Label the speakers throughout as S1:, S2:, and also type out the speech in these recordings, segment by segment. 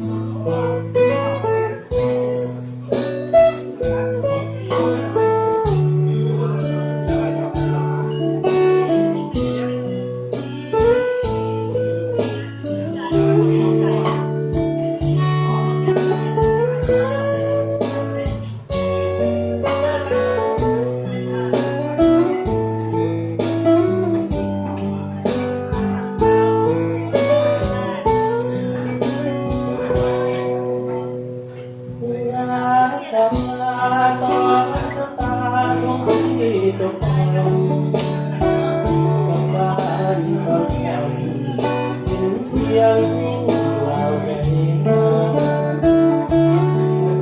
S1: เสมองกับบ้นคนเก่าถึเพียงเราจะเห็น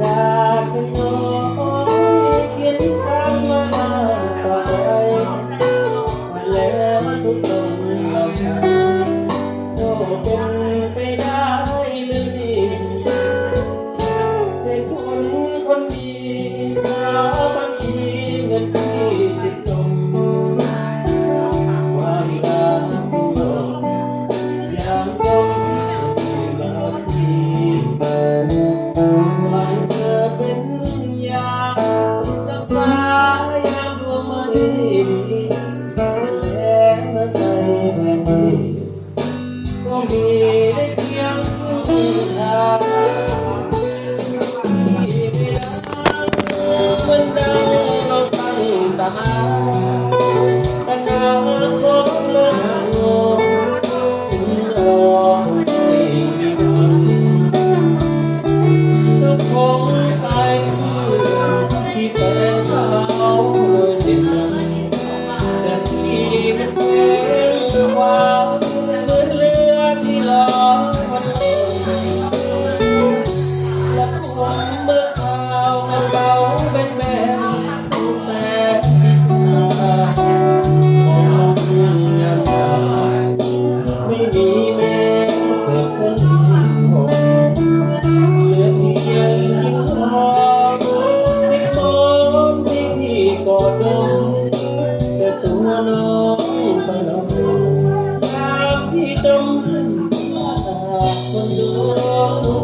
S1: ดาขยอยเขียนทางมาต่ไปแล้วสุดลงาทำโเป็น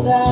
S1: down.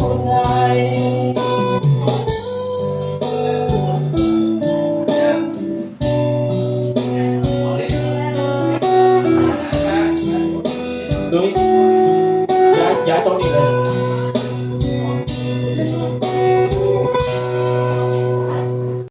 S1: 来动你的。